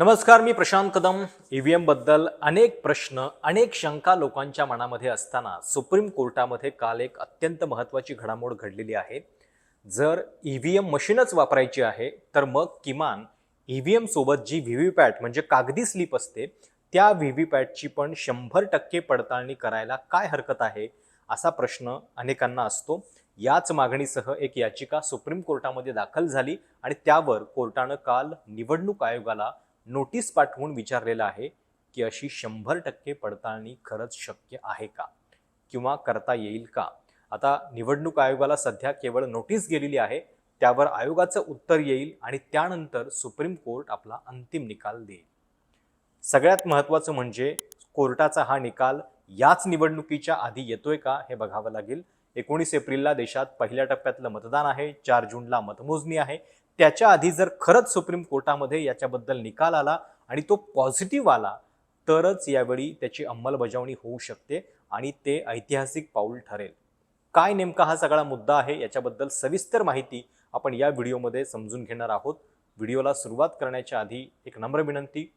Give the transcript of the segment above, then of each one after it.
नमस्कार मी प्रशांत कदम. ईव्हीएमबद्दल अनेक प्रश्न अनेक शंका लोकांच्या मनामध्ये असताना सुप्रीम कोर्टामध्ये काल एक अत्यंत महत्त्वाची घडामोड घडलेली आहे. जर ईव्हीएम मशीनच वापरायची आहे तर मग किमान ईव्हीएम सोबत जी व्ही व्ही पॅट म्हणजे कागदी स्लिप असते त्या व्ही व्ही पॅटची पण शंभर टक्के पडताळणी करायला काय हरकत आहे असा प्रश्न अनेकांना असतो. याच मागणीसह एक याचिका सुप्रीम कोर्टामध्ये दाखल झाली आणि त्यावर कोर्टानं काल निवडणूक आयोगाला नोटीस पाठवून विचारलेलं आहे की अशी शंभर टक्के पडताळणी खरंच शक्य आहे का? किंवा करता येईल का? आता निवडणूक आयोगाला सध्या केवळ नोटीस गेलेली आहे त्यावर आयोगाचं उत्तर येईल आणि त्यानंतर सुप्रीम कोर्ट आपला अंतिम निकाल देईल. सगळ्यात महत्त्वाचं म्हणजे कोर्टाचा हा निकाल याच निवडणुकीच्या आधी येतोय का हे बघावं लागेल. एकोणीस एप्रिलला देशात पहिल्या टप्प्यातलं मतदान आहे चार जूनला मतमोजणी आहे त्याच्या आधी जर खरंच सुप्रीम कोर्टामध्ये याच्याबद्दल निकाल आला आणि तो पॉझिटिव्ह आला तरच यावेळी त्याची अंमलबजावणी होऊ शकते आणि ते ऐतिहासिक पाऊल ठरेल. काय नेमका हा सगळा मुद्दा आहे याच्याबद्दल सविस्तर माहिती आपण या व्हिडिओमध्ये समजून घेणार आहोत. व्हिडिओला सुरुवात करण्याच्या आधी एक नम्र विनंती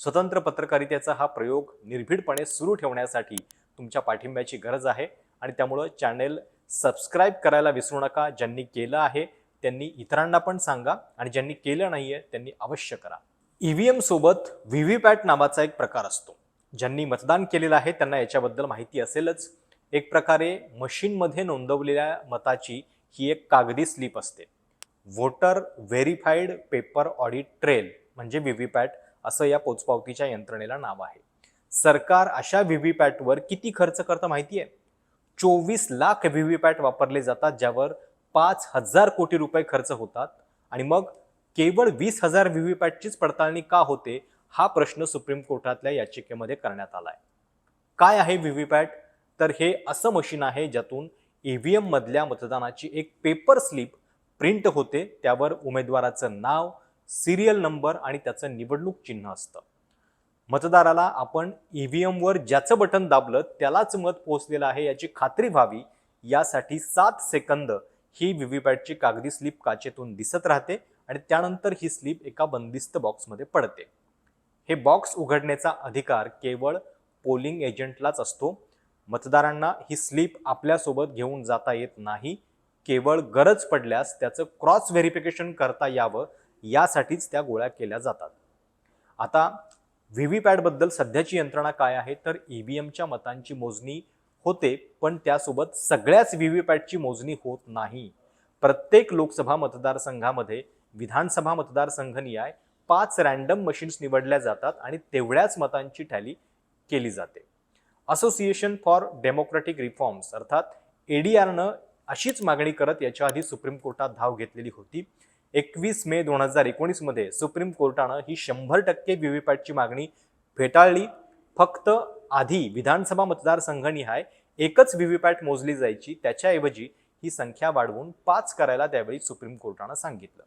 स्वतंत्र पत्रकारितेचा हा प्रयोग निर्भीडपणे सुरू ठेवण्यासाठी तुमच्या पाठिंब्याची गरज आहे आणि त्यामुळं चॅनेल सबस्क्राईब करायला विसरू नका. ज्यांनी केलं आहे त्यांनी इतरांना पण सांगा आणि ज्यांनी केलं नाही आहे त्यांनी अवश्य करा. ई व्ही एमसोबत व्ही व्ही पॅट नावाचा एक प्रकार असतो. ज्यांनी मतदान केलेलं आहे त्यांना याच्याबद्दल माहिती असेलच. एक प्रकारे मशीनमध्ये नोंदवलेल्या मताची ही एक कागदी स्लिप असते. Voter verified paper audit trail म्हणजे व्ही व्ही पॅट असं या पोचपावतीच्या यंत्रणेला नाव आहे. सरकार अशा व्ही व्ही पॅटवर किती खर्च करतं माहिती आहे चोवीस लाख व्ही व्ही पॅट वापरले जातात ज्यावर पाच हजार कोटी रुपये खर्च होतात. आणि मग केवळ वीस हजार व्ही व्ही पॅटचीच पडताळणी का होते हा प्रश्न सुप्रीम कोर्टातल्या याचिकेमध्ये करण्यात आला आहे काय आहे व्ही व्ही पॅट? तर हे असं मशीन आहे ज्यातून ई व्ही एममधल्या मतदानाची एक पेपर स्लिप प्रिंट होते. त्यावर उमेदवाराचं नाव सिरियल नंबर आणि त्याचं निवडणूक चिन्ह असतं. मतदाराला आपण ई व्ही एमवर ज्याचं बटन दाबलं त्यालाच मत पोहोचलेलं आहे याची खात्री व्हावी. यासाठी सात सेकंद ही व्हीव्हीपॅटची कागदी स्लिप काचेतून दिसत राहते आणि त्यानंतर ही स्लिप एका बंदिस्त बॉक्समध्ये पडते. हे बॉक्स उघडण्याचा अधिकार केवळ पोलिंग एजंटलाच असतो. मतदारांना ही स्लिप आपल्यासोबत घेऊन जाता येत नाही. केवळ गरज पडल्यास त्याचं क्रॉस व्हेरिफिकेशन करता यावं यासाठीच त्या गोळ्या केल्या जातात. आता व्ही व्ही पॅटबद्दल सध्याची यंत्रणा काय आहे? तर ई व्ही एमच्या मतांची मोजणी होते पण त्यासोबत सगळ्याच व्ही व्ही पॅटची मोजणी होत नाही. प्रत्येक लोकसभा मतदारसंघामध्ये विधानसभा मतदारसंघनिहाय पाच रँडम मशीन्स निवडल्या जातात आणि तेवढ्याच मतांची टॅली केली जाते. असोसिएशन फॉर डेमोक्रॅटिक रिफॉर्म्स अर्थात एडीआरनं अशीच मागणी करत याच्या आधी सुप्रीम कोर्टात धाव घेतलेली होती. एकवीस मे दोन हजार एकोणीसमध्ये सुप्रीम कोर्टानं ही शंभर टक्के व्हीव्हीपॅटची मागणी फेटाळली. फक्त आधी विधानसभा मतदारसंघनिहाय एकच व्हीव्हीपॅट मोजली जायची त्याच्याऐवजी ही संख्या वाढवून पाच करायला त्यावेळी सुप्रीम कोर्टानं सांगितलं.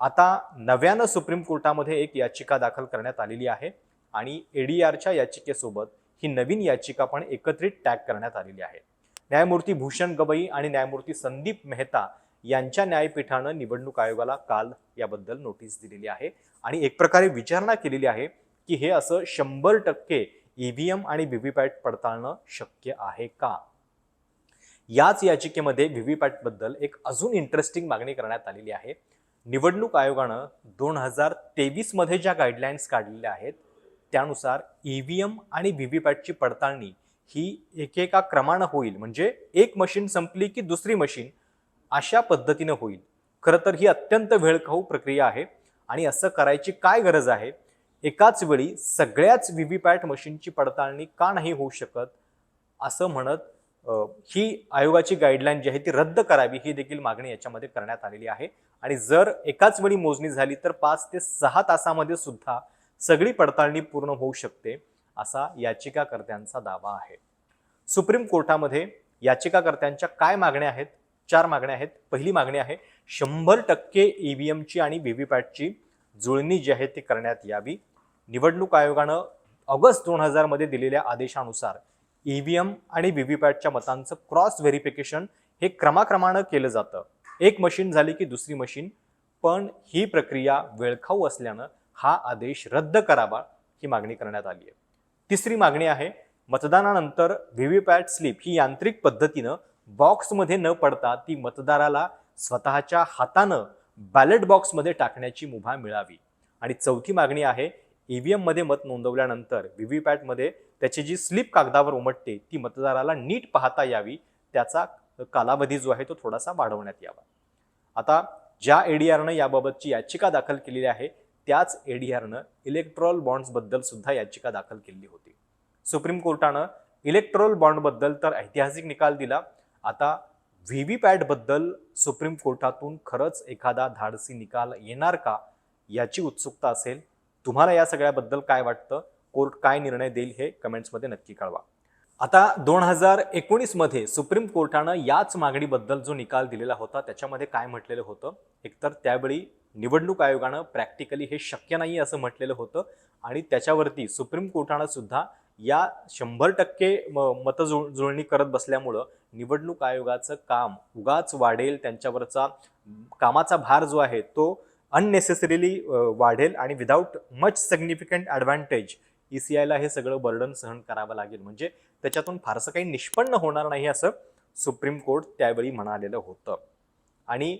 आता नव्यानं सुप्रीम कोर्टामध्ये एक याचिका दाखल करण्यात आलेली आहे आणि एडीआरच्या याचिकेसोबत ही नवीन याचिका पण एकत्रित टॅग करण्यात आलेली आहे. न्यायमूर्ती भूषण गवई आणि न्यायमूर्ती संदीप मेहता यांच्या न्यायपीठानं निवडणूक आयोगाला काल याबद्दल नोटीस दिलेली आहे आणि एक प्रकारे विचारणा केलेली आहे की हे असं शंभर टक्के ईव्हीएम आणि व्हीव्हीपॅट पडताळणं शक्य आहे का? याच याचिकेमध्ये व्हीव्हीपॅटबद्दल एक अजून इंटरेस्टिंग मागणी करण्यात आलेली आहे. निवडणूक आयोगानं दोन हजार तेवीसमध्ये ज्या गाईडलाईन्स काढलेल्या आहेत त्यानुसार ई व्ही एम आणि व्हीव्हीपॅटची पडताळणी ही एकेका क्रमानं होईल. म्हणजे एक मशीन संपली की दुसरी मशीन अशा पद्धतीनं होईल. खरं तर ही अत्यंत वेळखाऊ प्रक्रिया आहे आणि असं करायची काय गरज आहे? एकाच वेळी सगळ्याच व्ही बी पॅट मशीनची पडताळणी का नाही होऊ शकत असं म्हणत ही आयोगाची गाईडलाईन जी आहे ती रद्द करावी ही देखील मागणी याच्यामध्ये करण्यात आलेली आहे. आणि जर एकाच वेळी मोजणी झाली तर पाच ते सहा तासामध्ये सुद्धा सगळी पडताळणी पूर्ण होऊ शकते असा याचिकाकर्त्यांचा दावा आहे. सुप्रीम कोर्टामध्ये याचिकाकर्त्यांच्या काय मागण्या आहेत? चार मागण्या आहेत. पहिली मागणी आहे शंभर टक्के ईव्हीएमची आणि व्ही वी पॅटची जुळणी जी आहे ती करण्यात यावी. निवडणूक आयोगानं ऑगस्ट दोन हजारमध्ये दिलेल्या आदेशानुसार ईव्हीएम आणि व्ही व्ही पॅटच्या मतांचं क्रॉस व्हेरिफिकेशन हे क्रमाक्रमानं केलं जातं. एक मशीन झाली की दुसरी मशीन पण ही प्रक्रिया वेळखाऊ असल्यानं हा आदेश रद्द करावा ही मागणी करण्यात आली आहे. तिसरी मागणी आहे मतदानानंतर व्हीव्हीपॅट स्लिप ही यांत्रिक पद्धतीनं बॉक्समध्ये न पडता ती मतदाराला स्वतःच्या हातानं बॅलेट बॉक्समध्ये टाकण्याची मुभा मिळावी. आणि चौथी मागणी आहे ई व्ही एममध्ये मत नोंदवल्यानंतर व्हीव्हीपॅटमध्ये त्याची जी स्लिप कागदावर उमटते ती मतदाराला नीट पाहता यावी त्याचा कालावधी जो आहे तो थोडासा वाढवण्यात यावा. आता ज्या एडीआरनं याबाबतची याचिका दाखल केलेली आहे त्याच एडीआरनं इलेक्ट्रॉल बॉन्ड्सबद्दल सुद्धा याचिका दाखल केलेली होती. सुप्रीम कोर्टानं इलेक्ट्रॉल बॉन्डबद्दल तर ऐतिहासिक निकाल दिला. आता व्ही व्ही पॅटबद्दल सुप्रीम कोर्टातून खरंच एखादा धाडसी निकाल येणार का याची उत्सुकता असेल. तुम्हाला या सगळ्याबद्दल काय वाटतं? कोर्ट काय निर्णय देईल हे कमेंट्समध्ये नक्की कळवा. आता दोन हजार एकोणीसमध्ये सुप्रीम कोर्टानं याच मागणीबद्दल जो निकाल दिलेला होता त्याच्यामध्ये काय म्हटलेलं होतं? एकतर त्यावेळी निवडणूक आयोगानं प्रॅक्टिकली हे शक्य नाही असं म्हटलेलं होतं आणि त्याच्यावरती सुप्रीम कोर्टानं सुद्धा या शंभर टक्के म- मतजुळ जुळणी करत बसल्यामुळं निवडणूक आयोगाचं काम उगाच वाढेल त्यांच्यावरचा कामाचा भार जो आहे तो अननेसेसरीली वाढेल आणि without much significant advantage E C आयला हे सगळं बर्डन सहन करावं लागेल. म्हणजे त्याच्यातून फारसं काही निष्पन्न होणार नाही असं सुप्रीम कोर्ट त्यावेळी म्हणालेलं होतं. आणि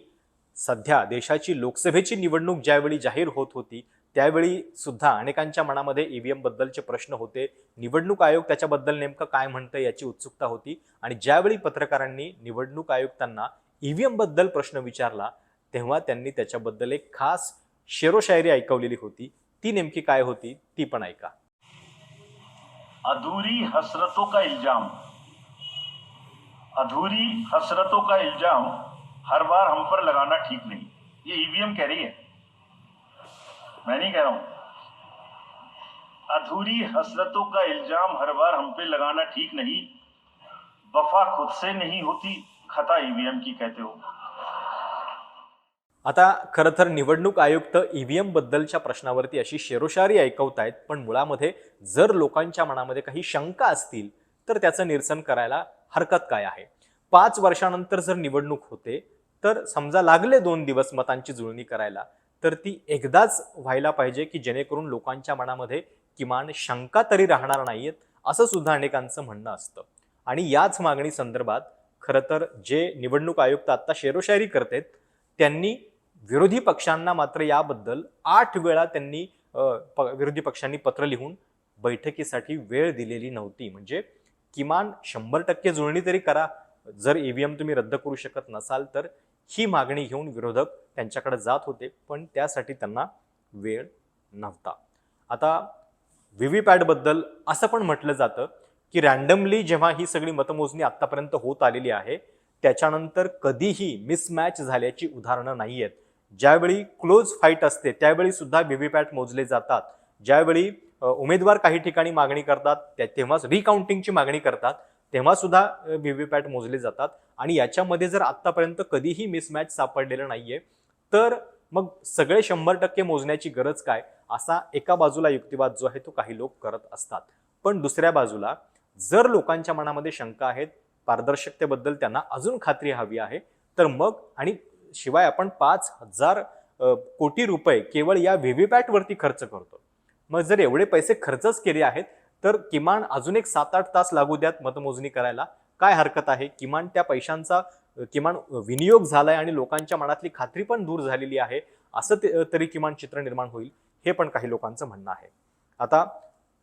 सध्या देशाची लोकसभेची निवडणूक ज्यावेळी जाहीर होत होती त्यावेळी सुद्धा अनेकांच्या मनामध्ये ई व्ही एमबद्दलचे प्रश्न होते. निवडणूक आयोग त्याच्याबद्दल नेमकं काय म्हणतं याची उत्सुकता होती. आणि ज्यावेळी पत्रकारांनी निवडणूक आयुक्तांना व्ही एमबद्दल प्रश्न विचारला तेव्हा त्यांनी त्याच्याबद्दल एक खास शेरोशायरी ऐकवलेली होती. ती नेमकी काय होती, ती पण ऐका. अधूरी हसरतों का इल्ज़ाम? अधूरी हसरतों का इल्ज़ाम? हर बार हम पर लगाना ठीक नहीं। ये ईवीएम कह रही है। मैं नहीं कह रहा हूँ। अधूरी हसरतों का इल्ज़ाम हर बार हम पे लगाना ठीक नहीं। वफा खुद से नहीं होती, खता ईवीएम की कहते हो। आता खरं तर निवडणूक आयुक्त ईव्हीएम बद्दलच्या प्रश्नावरती अशी शेरोशारी ऐकवत आहेत पण मुळामध्ये जर लोकांच्या मनामध्ये काही शंका असतील तर त्याचं निरसन करायला हरकत काय आहे? पाच वर्षानंतर जर निवडणूक होते तर समजा लागले दोन दिवस मतांची जुळणी करायला तर ती एकदाच व्हायला पाहिजे की जेणेकरून लोकांच्या मनामध्ये किमान शंका तरी राहणार नाहीयेत असं सुद्धा अनेकांचं म्हणणं असतं. आणि याच मागणी संदर्भात खरं तर जे निवडणूक आयुक्त आत्ता शेरोशायरी करतात त्यांनी विरोधी पक्षांना मात्र याबद्दल आठ वेळा त्यांनी प- विरोधी पक्षांनी पत्र लिहून बैठकीसाठी वेळ दिलेली नव्हती. म्हणजे किमान शंभर टक्के जुळणी तरी करा. जर ईव्हीएम तुम्ही रद्द करू शकत नसाल तर ही मागणी घेऊन विरोधक त्यांच्याकडे जात होते पण त्यासाठी त्यांना वेळ नव्हता. आता व्ही व्ही पॅटबद्दल असं पण म्हटलं जातं की रॅन्डमली जेव्हा ही सगळी मतमोजणी आत्तापर्यंत होत आलेली आहे त्याच्यानंतर कधीही मिसमॅच झाल्याची उदाहरणं नाही आहेत ज्यावेळी क्लोज फाईट असते त्यावेळी सुद्धा व्हीव्हीपॅट मोजले जातात. ज्यावेळी उमेदवार काही ठिकाणी मागणी करतात त्या तेव्हाच रिकाउंटिंगची मागणी करतात तेव्हा सुद्धा व्हीव्हीपॅट मोजले जातात. आणि याच्यामध्ये जर आत्तापर्यंत कधीही मिसमॅच सापडलेलं नाहीये तर मग सगळे शंभर टक्के मोजण्याची गरज काय? असा एका बाजूला युक्तिवाद जो आहे तो काही लोक करत असतात. पण दुसऱ्या बाजूला जर लोकांच्या मनामध्ये शंका आहेत पारदर्शकतेबद्दल त्यांना अजून खात्री हवी आहे तर मग आणि शिवाय आपण पाच हजार कोटी रुपये केवळ या व्हीव्हीपॅटवरती खर्च करतो. मग जर एवढे पैसे खर्चच केले आहेत तर किमान अजून एक सात आठ तास लागू द्यात मतमोजणी करायला. काय हरकत आहे? किमान त्या पैशांचा किमान विनियोग झालाय आणि लोकांच्या मनातली खात्री पण दूर झालेली आहे असं तरी किमान चित्र निर्माण होईल हे पण काही लोकांचं म्हणणं आहे. आता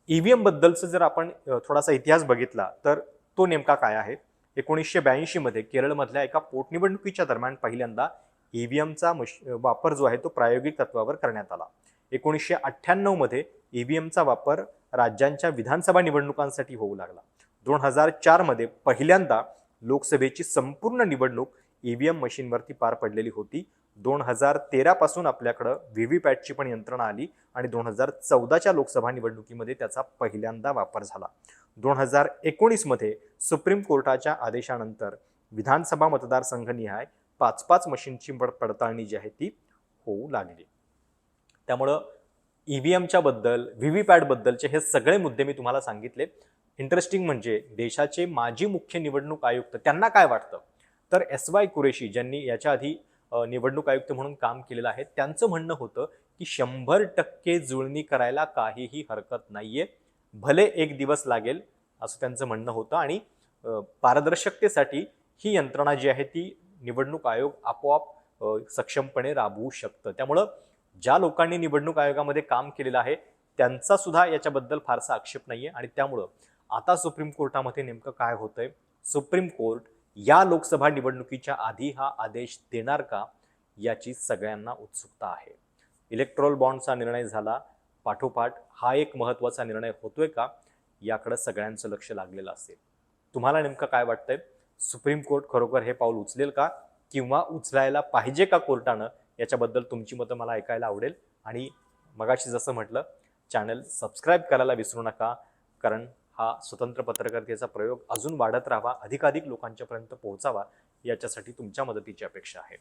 ईव्हीएम बद्दलचं जर आपण थोडासा इतिहास बघितला तर तो नेमका काय आहे? एकोणीसशे ब्याऐंशीमध्ये केरळमधल्या एका पोटनिवडणुकीच्या दरम्यान पहिल्यांदा ईव्हीएमचा मश वापर जो आहे तो प्रायोगिक तत्वावर करण्यात आला. एकोणीसशे अठ्ठ्याण्णव व्ही ईव्हीएमचा वापर राज्यांच्या विधानसभा निवडणुकांसाठी होऊ लागला. दोन हजार चारमध्ये पहिल्यांदा लोकसभेची संपूर्ण निवडणूक ईव्हीएम मशीनवरती पार पडलेली होती. दोन हजार तेरापासून आपल्याकडं व्ही व्ही पॅटची पण यंत्रणा आली आणि दोन हजार चौदाच्या लोकसभा निवडणुकीमध्ये त्याचा पहिल्यांदा वापर झाला. दोन हजार एकोणीसमध्ये सुप्रीम कोर्टाच्या आदेशानंतर विधानसभा मतदारसंघनिहाय पाच पाच मशीनची पड पडताळणी जी आहे ती होऊ लागली. त्यामुळं ई व्ही एमच्या बद्दल व्ही व्ही पॅटबद्दलचे हे सगळे मुद्दे मी तुम्हाला सांगितले. इंटरेस्टिंग म्हणजे देशाचे माजी मुख्य निवडणूक आयुक्त त्यांना काय वाटतं? तर एस वाय कुरेशी ज्यांनी याच्या आधी निवडणूक आयुक्त म्हणून काम केलेलं आहे. त्यांचं म्हणणं होतं की शंभर टक्के जुळणी करायला काहीही हरकत नाहीये. भले एक दिवस लागेल असं त्यांचं म्हणणं होतं आणि पारदर्शकतेसाठी ही यंत्रणा जी आहे ती निवडणूक आयोग आपोआप सक्षमपणे राबवू शकतं. त्यामुळं ज्या लोकांनी निवडणूक आयोगामध्ये काम केलेलं आहे त्यांचा सुद्धा याच्याबद्दल फारसा आक्षेप नाहीये आणि त्यामुळं आता सुप्रीम कोर्टामध्ये नेमकं काय होतंय? सुप्रीम कोर्ट या लोकसभा निवडणुकीच्या आधी हा आदेश देणार का याची सगळ्यांना उत्सुकता आहे. इलेक्ट्रॉल बॉन्डचा निर्णय झाला. पाठोपाठ हा एक महत्त्वाचा निर्णय होतोय का याकडं सगळ्यांचं लक्ष लागलेलं असेल. तुम्हाला नेमकं काय वाटतंय? सुप्रीम कोर्ट खरोखर हे पाऊल उचलेल का किंवा उचलायला पाहिजे का कोर्टानं? याच्याबद्दल तुमची मतं मला ऐकायला आवडेल. आणि मगाशी जसं म्हटलं चॅनल सबस्क्राईब करायला विसरू नका कारण हा स्वतंत्र पत्रकारितेचा प्रयोग अजून वाढत राहावा अधिकाधिक लोकांच्यापर्यंत पोहोचावा याच्यासाठी तुमच्या मदतीची अपेक्षा आहे.